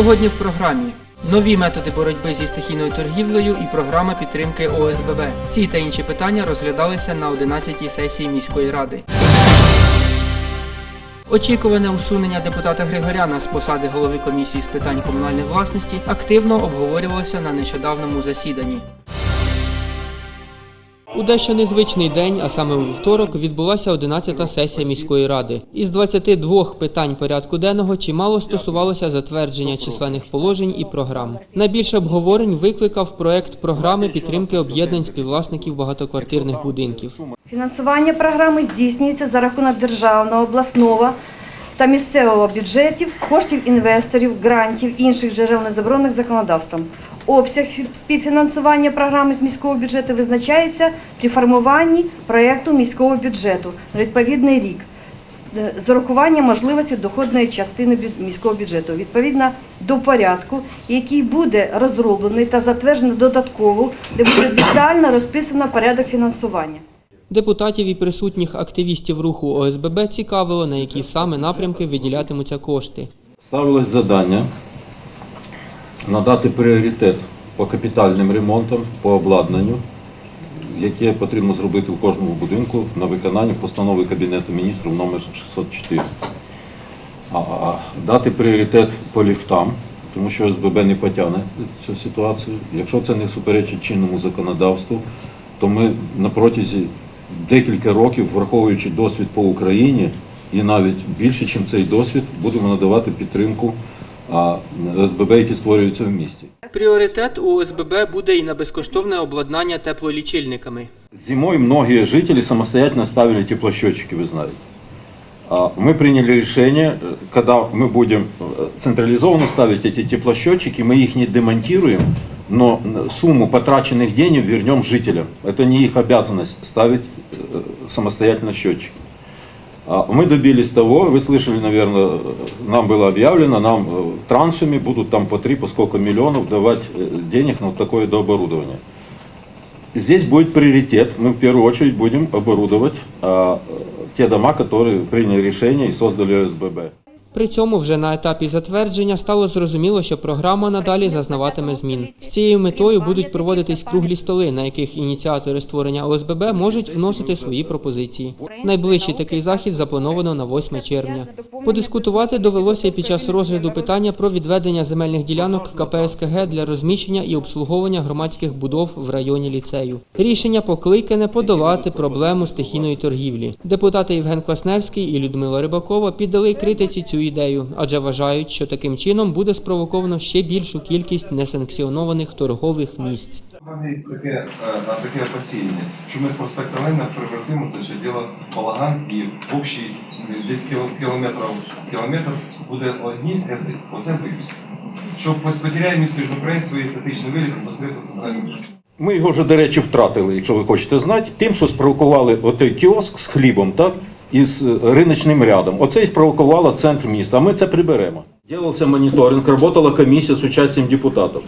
Сьогодні в програмі нові методи боротьби зі стихійною торгівлею і програма підтримки ОСББ. Ці та інші питання розглядалися на 11-й сесії міської ради. Очікуване усунення депутата Григоряна з посади голови комісії з питань комунальної власності активно обговорювалося на нещодавному засіданні. У дещо незвичний день, а саме у вівторок, відбулася 11-та сесія міської ради. Із 22 питань порядку денного чимало стосувалося затвердження численних положень і програм. Найбільше обговорень викликав проект програми підтримки об'єднань співвласників багатоквартирних будинків. Фінансування програми здійснюється за рахунок державного, обласного та місцевого бюджетів, коштів інвесторів, грантів, інших джерел не заборонених законодавством. Обсяг співфінансування програми з міського бюджету визначається при формуванні проєкту міського бюджету на відповідний рік е, з урахуванням можливості доходної частини міського бюджету відповідно до порядку, який буде розроблений та затверджений додатково, де буде детально розписано порядок фінансування. Депутатів і присутніх активістів руху ОСББ цікавило, на які саме напрямки виділятимуться кошти. Ставилось завдання надати пріоритет по капітальним ремонтам, по обладнанню, яке потрібно зробити в кожному будинку на виконання постанови Кабінету міністрів номер 604. А, а, дати пріоритет по ліфтам, тому що СББ не потягне цю ситуацію. Якщо це не суперечить чинному законодавству, то ми на протязі декілька років, враховуючи досвід по Україні, і навіть більше, ніж цей досвід, будемо надавати підтримку а, СББ, які створюються в місті. Пріоритет у ОСББ буде і на безкоштовне обладнання теплолічильниками. Зимой многие жители самостоятельно ставили теплосчетчики, вы знаете. А, Мы приняли решение, э, когда мы будем э, централизованно ставить эти теплосчетчики, мы их не демонтируем, но н- сумму потраченных денег вернем жителям. Это не их обязанность ставить э, самостоятельно счетчики. А Мы добились того, вы слышали, наверное, э, нам было объявлено, нам э, траншами будут там по три, по сколько миллионов давать э, денег на такое дооборудование. Здесь будет приоритет. Мы в первую очередь будем оборудовать а, те дома, которые приняли решение и создали СББ. При цьому вже на етапі затвердження стало зрозуміло, що програма надалі зазнаватиме змін. З цією метою будуть проводитись круглі столи, на яких ініціатори створення ОСББ можуть вносити свої пропозиції. Найближчий такий захід заплановано на 8 червня. Подискутувати довелося під час розгляду питання про відведення земельних ділянок КПСКГ для розміщення і обслуговування громадських будов в районі ліцею. Рішення покликане подолати проблему стихійної торгівлі. Депутати Євген Класневський і Людмила Рибакова піддали критиці цю ідею, адже вважають, що таким чином буде спровоковано ще більшу кількість несанкціонованих торгових місць. У мене є таке, е, а, таке опасіння, що ми з проспекту Леніна превратимо це все діло в балаган і в общий десь кіло- кілометрів кілометр буде одні ряди. Оце боюсь. Що пот- потеряє місто Южноукраїн свої естетичний вигляд посредством соціальних. Ми його вже, до речі, втратили, якщо ви хочете знати, тим, що спровокували отей кіоск з хлібом, так, і з е, риночним рядом. Оце і спровокувало центр міста, а ми це приберемо. Делался мониторинг, работала комиссия с участием депутатов.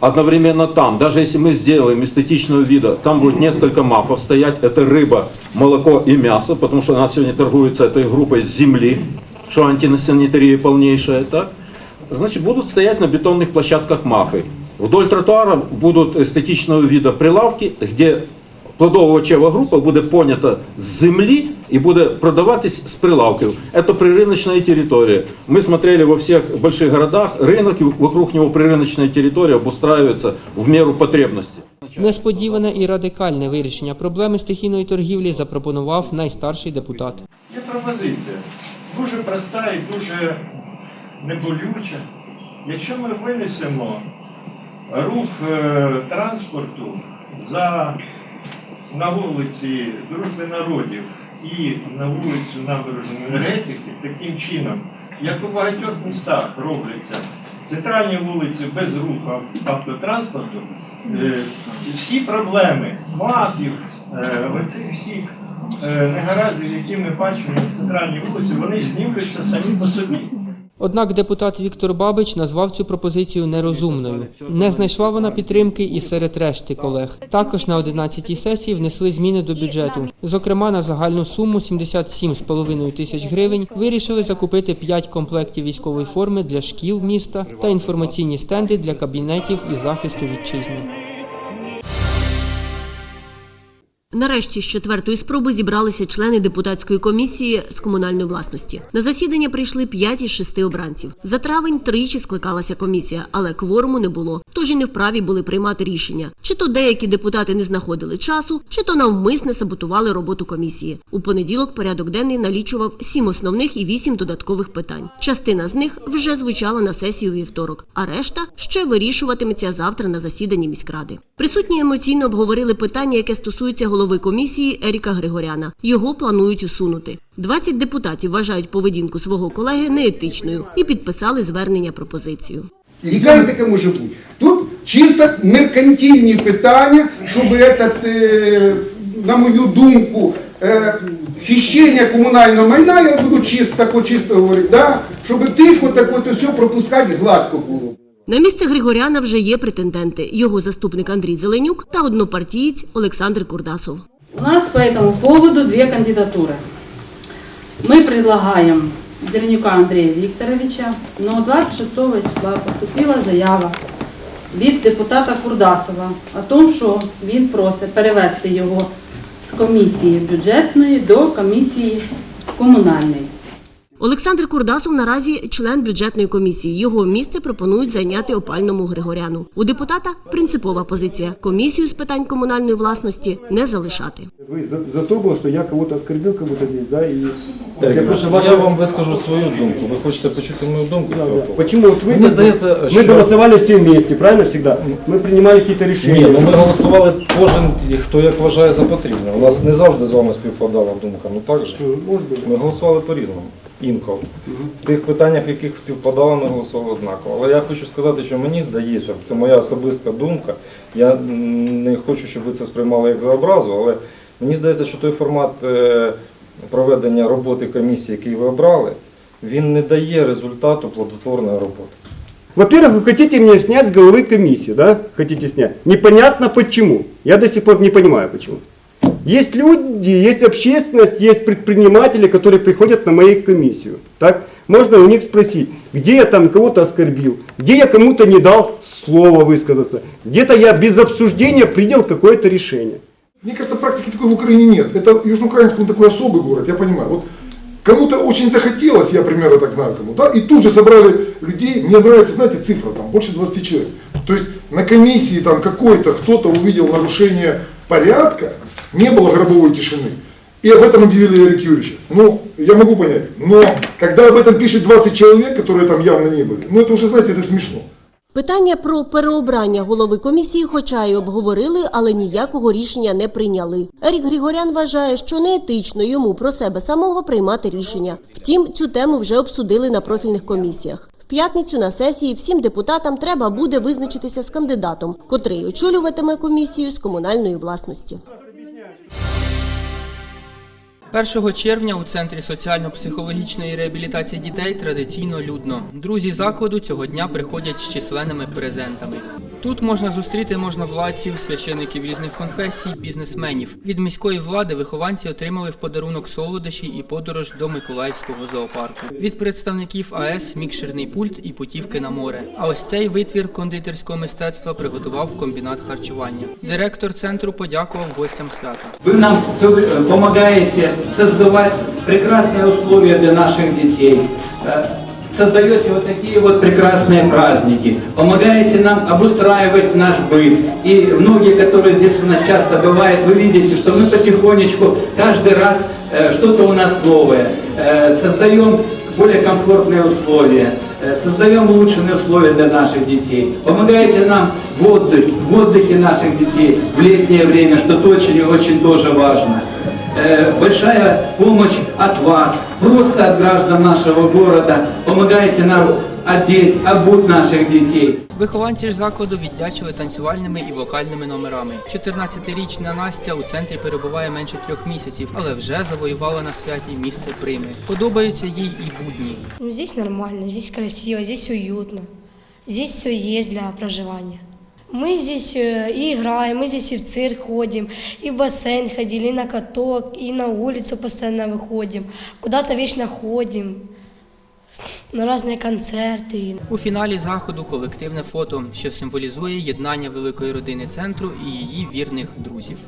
Одновременно там, даже если мы сделаем эстетичного вида, там будет несколько мафов стоять, это рыба, молоко и мясо, потому что у нас сегодня торгуется этой группой с земли, что антисанитария полнейшая, так? Значит, будут стоять на бетонных площадках мафы. Вдоль тротуара будут эстетичного вида прилавки, где плодово-овочева група буде понята з землі і буде продаватись з прилавків. Это прирыночная територія. Ми смотрели во всех больших городах, рынок и вокруг него прирыночная територія обустраивается в меру потребності. Несподіване і радикальне вирішення проблеми стихійної торгівлі запропонував найстарший депутат. Є пропозиція. Дуже проста і дуже неболюча. Якщо ми винесемо рух е, транспорту за, на вулиці Дружби народів і на вулицю набережної енергетики таким чином, як у багатьох містах робляться центральні вулиці без руху автотранспорту, е, всі проблеми мапів, е, оцих всіх е, негараздів, які ми бачимо на центральній вулиці, вони знімлюються самі по собі. Однак депутат Віктор Бабич назвав цю пропозицію нерозумною. Не знайшла вона підтримки і серед решти колег. Також на 11-й сесії внесли зміни до бюджету. Зокрема, на загальну суму 77,5 тисяч гривень вирішили закупити 5 комплектів військової форми для шкіл міста та інформаційні стенди для кабінетів із захисту вітчизни. Нарешті з четвертої спроби зібралися члени депутатської комісії з комунальної власності. На засідання прийшли 5 із 6 обранців. За травень тричі скликалася комісія, але кворуму не було. Тож і не вправі були приймати рішення. Чи то деякі депутати не знаходили часу, чи то навмисне саботували роботу комісії. У понеділок порядок денний налічував сім основних і вісім додаткових питань. Частина з них вже звучала на сесії у вівторок, а решта ще вирішуватиметься завтра на засіданні міськради. Присутні емоційно обговорили питання, яке стосується голови комісії Еріка Григоряна. Його планують усунути. 20 депутатів вважають поведінку свого колеги неетичною і підписали звернення пропозицію. І таке може бути? Тут чисто меркантильні питання, щоб этот, е, на мою думку, е, хищення комунального майна, я буду чисто, чисто говорити, да? щоб тихо так от все пропускати гладко було. На місце Григоряна вже є претенденти: його заступник Андрій Зеленюк та однопартієць Олександр Курдасов. У нас по этому поводу две кандидатуры. Мы предлагаем Зеленюка Андрея Викторовича, но 26 числа поступила заява від депутата Курдасова о том, що він просить перевести його з комісії бюджетної до комісії комунальної. Олександр Курдасов наразі член бюджетної комісії. Його місце пропонують зайняти опальному Григоряну. У депутата принципова позиція комісію з питань комунальної власності не залишати. Вы за, за то было, что я кого-то оскорбил, кому-то здесь, да, и... Ерік, я я, просто я ваша- вам вискажу свою думку. Ви хочете почути мою думку? Да, з цього да. приводу? Почему вот вы... Мені здається, мы що... голосовали все вместе, правильно всегда? Мы принимали какие-то Ні, решения. ну ми голосували кожен, хто як вважає за потрібне. У нас не завжди з вами співпадала думка, ну так же. Э, Может быть. Ми голосували по-різному. Інколи. В тих питаннях, в яких співпадало, ми голосували однаково. Але я хочу сказати, що мені здається, це моя особиста думка. Я м, не хочу, щоб ви це сприймали як за образу, але мені здається, що той формат е, проведення роботи комісії, який ви обрали, він не дає результату плодотворної роботи. Во-первых, вы хотите меня снять с головы комиссии, да? Хотите снять. Непонятно почему. Я до сих пор не понимаю почему. Есть люди, есть общественность, есть предприниматели, которые приходят на мою комиссию. Так? Можно у них спросить, где я там кого-то оскорбил, где я кому-то не дал слова высказаться, где-то я без обсуждения принял какое-то решение. Мне кажется, практики такой в Украине нет. Это Южноукраинск, он такой особый город, я понимаю. Вот кому-то очень захотелось, я примерно так знаю кому, да, и тут же собрали людей, мне нравится, знаете, цифра, там, больше 20 человек. То есть на комиссии там какой-то, кто-то увидел нарушение порядка, не было гробовой тишины. И об этом объявили Эрик Юрьевича. Ну, я могу понять. Но когда об этом пишет 20 человек, которые там явно не были, ну это уже, знаете, это смешно. Питання про переобрання голови комісії, хоча й обговорили, але ніякого рішення не прийняли. Ерік Григорян вважає, що неетично йому про себе самого приймати рішення. Втім, цю тему вже обсудили на профільних комісіях. В п'ятницю на сесії всім депутатам треба буде визначитися з кандидатом, котрий очолюватиме комісію з комунальної власності. 1 червня у центрі соціально-психологічної реабілітації дітей традиційно людно. Друзі закладу цього дня приходять з численними презентами. Тут можна зустріти можновладців, священиків різних конфесій, бізнесменів. Від міської влади вихованці отримали в подарунок солодощі і подорож до Миколаївського зоопарку. Від представників АЕС мікшерний пульт і путівки на море. А ось цей витвір кондитерського мистецтва приготував комбінат харчування. Директор центру подякував гостям свята. Вы нам все помогаете создавать прекрасные условия для наших детей. Создаете вот такие вот прекрасные праздники, помогаете нам обустраивать наш быт. И многие, которые здесь у нас часто бывают, вы видите, что мы потихонечку каждый раз э, что-то у нас новое. Э, Создаем более комфортные условия, э, создаем улучшенные условия для наших детей. Помогаете нам в, отдых, в отдыхе наших детей в летнее время, что очень и очень тоже важно. Э, Большая помощь от вас, просто от граждан нашего города. Помогаете нам одеть, обуть наших детей. Вихованці ж закладу віддячили танцювальними і вокальними номерами. 14-річна Настя у центрі перебуває менше трьох місяців, але вже завоювала на святі місце прийми. Подобаються їй і будні. Ну, здесь нормально, здесь красиво, здесь уютно. Здесь все есть для проживания. Мы здесь э, и играем, мы здесь и в цирк ходим, и в бассейн ходили, и на каток, и на улицу постоянно выходим. Куда-то вечно ходим, на разные концерты. У фіналі заходу колективне фото, що символізує єднання великої родини центру і її вірних друзів.